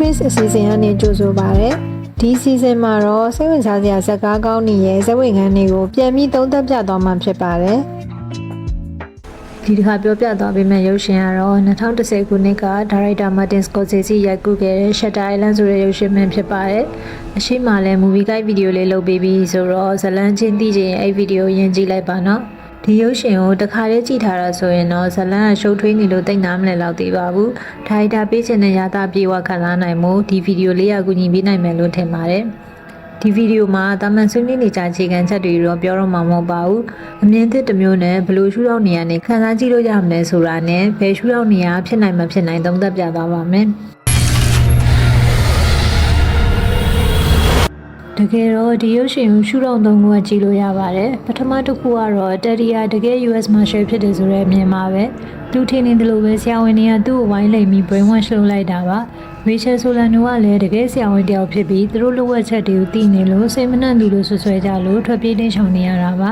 Twist အစီအစဉ်ကနေကြိုဆိုပါရစေ။ဒီစီစဉ်မှာတော့စိတ်ဝင်စားစရာဇာတ်ကားကောင်းတွေရဲ့ဇာတ်ဝင်ခန်းတွေကိုပြန်ပြီးသုံးသပ်ပြသွားမှာဖြစ်ပါတယ်။ဒီတစ်ခါပြောပြသွားပေးမယ့်ရုပ်ရှင်ကတော့2010ခုနှစ်ကဒါရိုက်တာမာတင်စကော့ဆေစီရိုက်ကူးခဲ့တဲ့ Shutter Island ဆိုတဲ့ရုပ်ရှင်မင်းဖြစ်ပါတယ်။အရှိမလည်း movie guide video လေးလုပ်ပေးပြီးဆိုတော့ဇလန်းချင်းသိချင်အဲ့ဗီဒီယိုရင်ကြည့်လိုက်ပါနော်။ ဒီရုပ်ရှင်ကိုတစ်ခါတည်းကြည့်ထားတာဆိုရင်တော့ဇလန်းကရှုပ်ထွေးနေလို့တိတ်နာမလဲတော့သေးပါဘူး။ဒါရိုက်တာပေးချင်တဲ့ရတာပြေဝခံစားနိုင်မှုဒီဗီဒီယိုလေးအကူအညီပေးနိုင်မယ်လို့ထင်ပါတယ်။ဒီဗီဒီယိုမှာတာမန်ဆွေးနွေးနေကြအခြေခံချက်တွေတော့ပြောတော့မှာမဟုတ်ပါဘူးအမြင်သစ်တစ်မျိုးနဲ့ဘယ်လိုရှုထောင့်နေရနဲ့ခန်းစားကြည့်လို့ရမလဲဆိုတာနဲ့ဘယ်ရှုထောင့်နေရဖြစ်နိုင်မဖြစ်နိုင်သုံးသပ်ပြသွားပါမယ် တကယ်တော့ဒီရုပ်ရှင်ကိုရှုထောင့်သုံးခုကကြည့်လို့ရပါတယ်ပထမတစ်ခုကတော့တက်ရီယာတကယ် US Marshal ဖြစ်တယ်ဆိုတဲ့အမြင်ပါပဲသူထင်နေတယ်လို့ပဲဆရာဝန်တွေကသူ့ကိုဝိုင်းလိမ်ပြီး brainwash လုပ်လိုက်တာပါရေချယ်ဆိုလန်နိုကလည်းတကယ်ဆရာဝန်တယောက်ဖြစ်ပြီးသူတို့လိုဝက်ချက်တွေကိုသိနေလို့စိတ်မနှံ့သူလို့ဆွဆွဲကြလို့ထွက်ပြေးတင်းရှောင်နေရတာပါ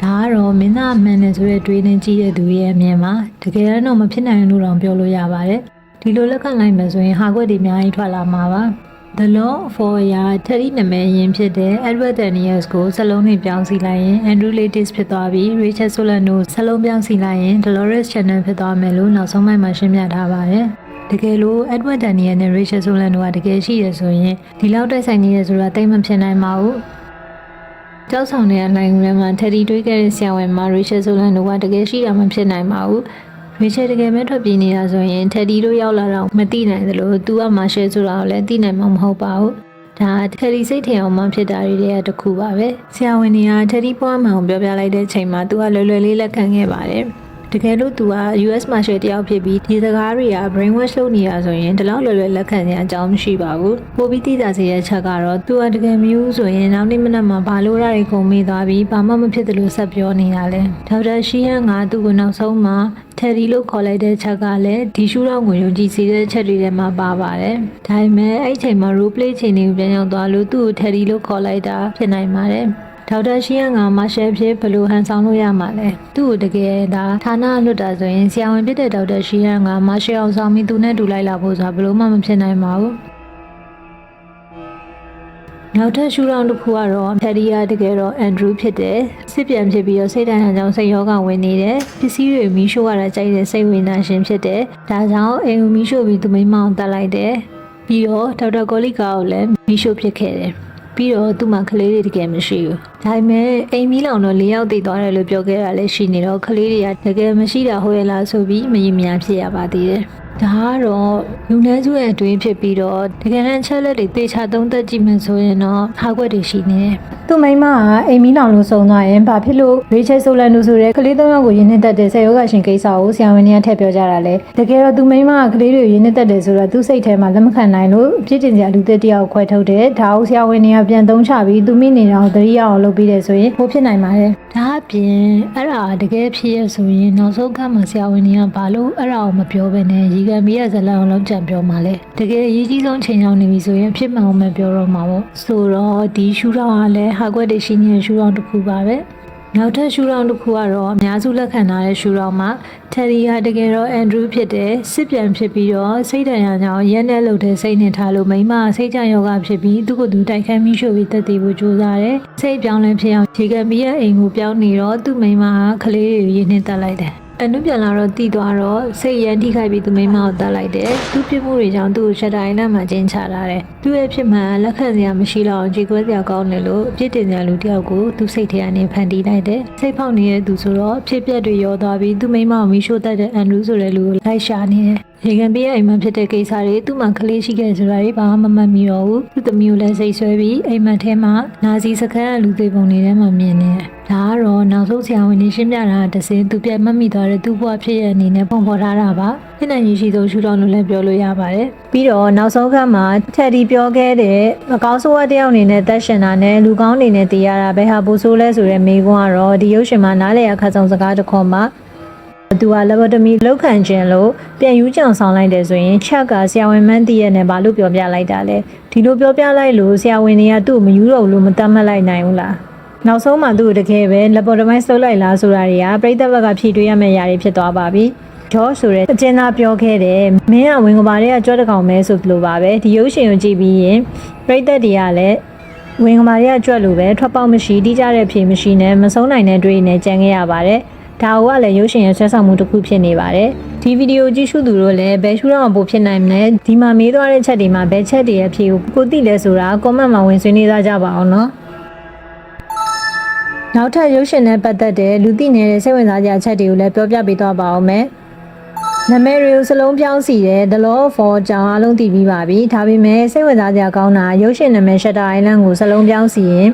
ဒါကတော့မင်းသားအမှန်နဲ့ဆိုတဲ့တွေးနေကြည့်တဲ့သူရဲ့အမြင်ပါတကယ်တော့မဖြစ်နိုင်လို့တော့ပြောလို့ရပါတယ်ဒီလိုလက်ခံလိုက်မယ်ဆိုရင်ဟာခွက်တွေအများကြီးထွက်လာမှာပါ The Law for ရာထရီနမဲရင်ဖြစ်တဲ့ Edward Daniels ကိုစလုံးနဲ့ပြောင်းစီလိုက်ရင် Andrew Latis ဖြစ်သွားပြီး Rachel Solano စလုံးပြောင်းစီလိုက်ရင် Dolores Chanel ဖြစ်သွားမယ်လို့နောက်ဆုံးပိုင်းမှာရှင်းပြထားပါတယ်။တကယ်လို့ Edward Daniel နဲ့ Rachel Solano ကတကယ်ရှိရဆိုရင်ဒီလောက်တိုက်ဆိုင်နေရဆိုတာတိတ်မဖြစ်နိုင်ပါဘူး။ကြောက်ဆောင်တဲ့အနိုင်ထဲမှာထရီတွေးခဲ့တဲ့ဆရာဝန်မ Rachel Solano ကတကယ်ရှိတာမဖြစ်နိုင်ပါဘူး။ ရွေးချယ်တကယ်ပဲထွက်ပြေးနေတာဆိုရင်ထက်ဒီတို့ရောက်လာတော့မသိနိုင်သလိုသူကမာရှယ်ဆိုတာကိုလည်းသိနိုင်မှာမဟုတ်ပါဘူးဒါထက်ဒီစိတ်ထင်အောင်မှဖြစ်တာတွေတည်းတခုပါပဲဆရာဝန်ကြီးကထက်ဒီပွားမှန်ကိုပြောပြလိုက်တဲ့ချိန်မှာသူကလွယ်လွယ်လေးလက်ခံခဲ့ပါတယ် တကယ်လို့သူက US Marshal တယောက်ဖြစ်ပြီးဒီစကားတွေက brainwash လုပ်နေတာဆိုရင်ဒီလောက်လွယ်လွယ်လက်ခံရအကြောင်းမရှိပါဘူး။ပိုပြီးသိတာစေတဲ့ချက်ကတော့သူကတကယ်မျိုးဆိုရင်နောက်နေ့မနက်မှာဘာလို့ရတွေကုန်မိသွားပြီးဘာမှမဖြစ်တယ်လို့ဆက်ပြောနေတာလဲ။ဒေါက်တာရှီဟန်ကသူ့ကိုနောက်ဆုံးမှာတယ်ဒီလို့ခေါ်လိုက်တဲ့ချက်ကလည်းဒီရှူတော့ကိုယုံကြည်စေတဲ့ချက်တွေထဲမှာပါပါတယ်။ဒါပေမဲ့အဲ့ချိန်မှာ role play ချိန်တွေကိုပြန်ရောက်သွားလို့သူ့ကိုတယ်ဒီလို့ခေါ်လိုက်တာဖြစ်နိုင်ပါတယ်။ ဒေါက်တာရှီယန်ကမာရှယ်ဖြစ်ဘယ်လိုဟန်ဆောင်လို့ရမှာလဲသူ့ကိုတကယ်ဒါဌာနလွတ်တာဆိုရင်ဆရာဝန်ဖြစ်တဲ့ဒေါက်တာရှီယန်ကမာရှယ်အောင်ဆောင်ပြီးသူနဲ့တူလိုက်လာဖို့ဆိုတာဘယ်လိုမှမဖြစ်နိုင်ပါဘူးနောက်ထပ်ရှူရောင်းတစ်ခုကတော့ဖက်ရီယာတကယ်တော့အန်ဒရူးဖြစ်တယ်စစ်ပြန်ဖြစ်ပြီးတော့စိတ်တန်ဟန်ကြောင့်စိတ်ရောဂါဝင်နေတယ်ပစ္စည်းတွေမီးရှို့ရတာကြိုက်တဲ့စိတ်ဝေဒနာရှင်ဖြစ်တယ်ဒါကြောင့်အိမ်ကိုမီးရှို့ပြီးသူမိမအောင်တတ်လိုက်တယ်ပြီးတော့ဒေါက်တာကိုလီကာကိုလည်းမီးရှို့ဖြစ်ခဲ့တယ်ပြီးတော့သူ့မှာကလေးတွေတကယ်မရှိဘူး ဒါပေမဲ့အိမ်မီးလောင်တော့၄ယောက်တည်သွားတယ်လို့ပြောခဲ့တာလည်းရှိနေတော့ကလေးတွေကတကယ်မရှိတာဟုတ်ရဲ့လားဆိုပြီးမရင်မရဖြစ်ရပါသေးတယ်ဒါကတော့လူနှန်းစုရဲ့အတွင်းဖြစ်ပြီးတော့တကယ်တမ်းချက်လက်တွေသေချာသုံးသက်ကြည့်မှဆိုရင်တော့ဟာကွက်တွေရှိနေတယ်။သူ့မိမကအိမ်မီလောင်လို့ဆုံးသွားရင်ဘာဖြစ်လို့ရေချယ်ဆိုလန်နူဆိုတဲ့ကလေးသုံးယောက်ကိုရင်းနှီးတက်တဲ့ဆယ်ယောဂရှင်ကိစ္စကိုဆရာဝန်တွေကထည့်ပြောကြတာလေ။တကယ်တော့သူ့မိမကကလေးတွေရင်းနှီးတက်တယ်ဆိုတော့သူ့စိတ်ထဲမှာလက်မခံနိုင်လို့ပြစ်တင်စရာလူသက်တယောက်ခွဲထုတ်တယ်။ဒါကိုဆရာဝန်တွေကပြန်သုံးချပြီးသူမိနေတာကိုသတိရအောင်လုပ်ပြီးတယ်ဆိုရင်ဟိုဖြစ်နိုင်ပါတယ်။ဒါအပြင်အဲ့ဒါတကယ်ဖြစ်ရဆိုရင်နောက်ဆုံးကမှဆရာဝန်တွေကဘာလို့အဲ့ဒါကိုမပြောဘဲနဲ့ရီကန်မီရဲ့ဇလန်အောင်လုံးကြံပြောမှလဲတကယ်အရေးကြီးဆုံးချိန်ရောက်နေပြီဆိုရင်ဖြစ်မှန်အောင်မပြောတော့မှာပေါ့ဆိုတော့ဒီရှူထောင်းကလည်းဟာကွက်တွေရှိနေတဲ့ရှူထောင်းတစ်ခုပါပဲ နောက်ထပ်ရှူထောင်းတစ်ခုကတော့အများစုလက်ခံထားတဲ့ရှူထောင်းမှာတယ်ရီကတကယ်တော့အန်ဒရူးဖြစ်တဲ့စစ်ပြန်ဖြစ်ပြီးတော့စိတ်တန်ရာကြောင့်ရက်နဲ့လှုပ်တဲ့စိတ်နဲ့ထားလို့မိမစိတ်ကြယောဂဖြစ်ပြီးသူ့ကိုယ်သူတိုက်ခိုက်မိရှို့ပြီးတက်တည်ဖို့ကြိုးစားတယ်စိတ်ပြောင်းလဲဖြစ်အောင်ခြေကပ်ပြီးရဲ့အိမ်ကိုပြောင်းနေတော့သူ့မိမကကလေးတွေရင်းနှင်းတက်လိုက်တယ် အနုပြန်လာတော့တည်သွားတော့စိတ်ရန်ထိခိုက်ပြီးသူမိမကိုတတ်လိုက်တယ်သူပြစ်မှုတွေကြောင့်သူ့ကိုရှက်တိုင်းနဲ့မှကျင်းချထားတယ်သူ့ရဲ့ဖြစ်မှန်လက်ခံစရာမရှိတော့အောင်ကြေကွဲစရာကောင်းတယ်လို့ပြစ်တင်စရာလူတယောက်ကိုသူစိတ်ထဲကနေဖန်တီးလိုက်တယ်စိတ်ဖောက်နေတဲ့သူဆိုတော့ဖြစ်ပျက်တွေရောသွားပြီးသူမိမကိုမီးရှို့တတ်တဲ့အန်ဒရူးဆိုတဲ့လူကိုလိုက်ရှာနေတယ် ရေကန်ပေးရဲ့အိမ်မဖြစ်တဲ့ကိစ္စတွေသူ့မှာကလေးရှိခဲ့ဆိုတာတွေဘာမှမမှတ်မိတော့ဘူးသူ့သမီးကိုလည်းစိတ်ဆွဲပြီးအိမ်မက်ထဲမှာနာစီစခန်းကလူသေးပုံတွေထဲမှာမြင်နေတယ်ဒါကတော့နောက်ဆုံးဆရာဝန်ကြီးရှင်းပြတာတစ်စင်းသူပြတ်မတ်မိသွားတဲ့သူ့ဘဝဖြစ်ရဲ့အနေနဲ့ပုံဖော်ထားတာပါဖြစ်နိုင်ရရှိဆုံးရှုထောင့်လို့လည်းပြောလို့ရပါတယ်ပြီးတော့နောက်ဆုံးခါမှာချက်ဒီပြောခဲ့တဲ့မကောင်းဆိုးဝါးတယောက်အနေနဲ့တက်ရှင်တာနဲ့လူကောင်းအနေနဲ့တည်ရတာဘယ်ဟာပိုဆိုးလဲဆိုတဲ့မိကွန်းကတော့ဒီရုပ်ရှင်မှာနားလည်ရခက်ဆုံးစကားတစ်ခေါက်မှာ သူက lobotomy လောက်ခံခြင်းလို့ပြန်ယူကြံဆောင်လိုက်တယ်ဆိုရင်ချက်ကဆရာဝန်မန်းတည့်ရဲ့နဲ့ဘာလို့ပြောပြလိုက်တာလဲဒီလိုပြောပြလိုက်လို့ဆရာဝန်တွေကသူ့ကိုမယူတော့ဘူးလို့မတတ်မှတ်လိုက်နိုင်ဘူးလားနောက်ဆုံးမှသူ့ကိုတကယ်ပဲ lobotomize လုပ်လိုက်လားဆိုတာတွေကပြိဿဘက်ကဖြည့်တွေးရမယ့်ຢာတွေဖြစ်သွားပါပြီဂျော့ဆိုတဲ့အကျဉ်းသားပြောခဲ့တယ်မင်းကဝင်ကဘာတွေကကြွက်တကောင်ပဲဆိုသလိုပါပဲဒီရုပ်ရှင်ကိုကြည့်ပြီးရင်ပြိသက်တွေကလည်းဝင်ကဘာတွေကကြွက်လို့ပဲထွက်ပေါက်မရှိတိကျတဲ့ဖြေမရှိနဲ့မဆုံးနိုင်တဲ့တွေးနဲ့ကြံခဲ့ရပါတယ် ဒါကလည်းရုပ်ရှင်ရဲ့ဆွဲဆောင်မှုတစ်ခုဖြစ်နေပါတယ်ဒီဗီဒီယိုကြည့်ရှုသူတို့လည်းဘယ်ရှုတော့ပိုဖြစ်နိုင်မလဲဒီမှာမေးသွားတဲ့ချက်တွေမှာဘယ်ချက်တွေရဲ့အဖြေကိုကိုသိလဲဆိုတာ comment မှာဝင်ဆွေးနွေးသားကြပါအောင်နော်နောက်ထပ်ရုပ်ရှင်နဲ့ပတ်သက်တဲ့လူသိနေတဲ့စိတ်ဝင်စားကြအချက်တွေကိုလည်းပြောပြပေးသွားပါအောင်မယ်။နာမည်တွေကိုစလုံးပြောင်းစီတဲ့ The Law of War ကြောင့်အားလုံးသိပြီးပါပြီ။ဒါပေမဲ့စိတ်ဝင်စားကြကောင်းတာရုပ်ရှင်နာမည် Shutter Island ကိုစလုံးပြောင်းစီရင်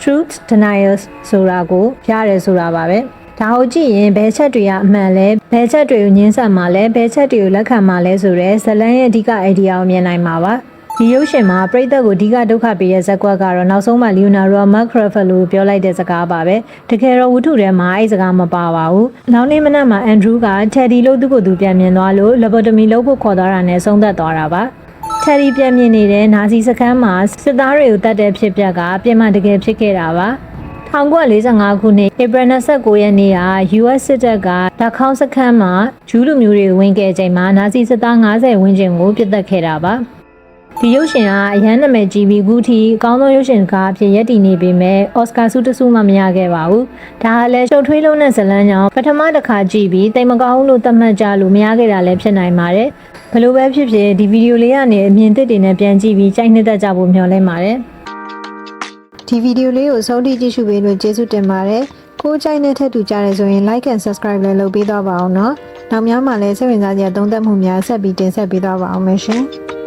Truth Deniers ဆိုတာကိုရတယ်ဆိုတာပါပဲ။ ဒါကိုကြည့်ရင်ဘယ်ချက်တွေကအမှန်လဲဘယ်ချက်တွေကိုညှင်းဆန်မှာလဲဘယ်ချက်တွေကိုလက်ခံမှာလဲဆိုတော့ဇလန်ရဲ့အဓိက idea ကိုမြင်နိုင်မှာပါ။ဒီရုပ်ရှင်မှာပရိသတ်ကိုအဓိကဒုက္ခပေးတဲ့ဇက်ကွက်ကတော့နောက်ဆုံးမှလီယိုနာရိုမတ်ခရဖယ်လိုပြောလိုက်တဲ့စကားပါပဲတကယ်တော့ဝတ္ထုထဲမှာအဲ့စကားမပါပါဘူးနောက်နေ့မနက်မှာအန်ဒရူးကချက်ဒီလို့သူ့ကိုယ်သူပြန်မြင်သွားလို့လက်ဘော်တမီလုပ်ဖို့ခေါ်သွားတာနဲ့ဆုံးသက်သွားတာပါချက်ဒီပြန်မြင်နေတဲ့နာဇီစခန်းမှာစစ်သားတွေကိုတတ်တဲ့ဖြစ်ပျက်ကပြင်မှတကယ်ဖြစ်ခဲ့တာပါ 1945ခုနှစ်ဧပြီ29ရက်နေ့က US စစ်တပ်ကဓာတ်ခေါင်းစခန်းမှာဂျူးလူမျိုးတွေဝင်ခဲ့ချိန်မှာနာဇီစစ်သား90ဝန်းကျင်ကိုပြစ်တက်ခဲ့တာပါဒီရုပ်ရှင်ကအရန်နာမည်ကြီးပြီးအခုထိအကောင်းဆုံးရုပ်ရှင်ကားအဖြစ်ရည်တည်နေပေမဲ့အော်စကာဆုတစ်ဆုမှမရခဲ့ပါဘူးဒါကလည်းရှုပ်ထွေးလုံးတဲ့ဇတ်လန်းကြောင့်ပထမတစ်ခါကြည့်ပြီးတိမ်မကောင်းလို့သတ်မှတ်ကြလို့မရခဲ့တာလည်းဖြစ်နိုင်ပါတယ်ဘယ်လိုပဲဖြစ်ဖြစ်ဒီဗီဒီယိုလေးကနေအမြင်သစ်တွေနဲ့ပြန်ကြည့်ပြီးကြိုက်နှစ်သက်ကြဖို့မျှော်လင့်ပါတယ် ဒီဗီဒီယိုလေးကိုဆုံးထိကြည့်ရှုပေးလို့ကျေးဇူးတင်ပါတယ်။ကိုယ်ကြိုက်တဲ့ထက်တူကြတယ်ဆိုရင် like and subscribe လည်းလုပ်ပေးသွားပါအောင်နော်။နောက်များမှလည်းစိတ်ဝင်စားစရာသုံးသပ်မှုများဆက်ပြီးတင်ဆက်ပေးသွားပါအောင်မယ်ရှင်။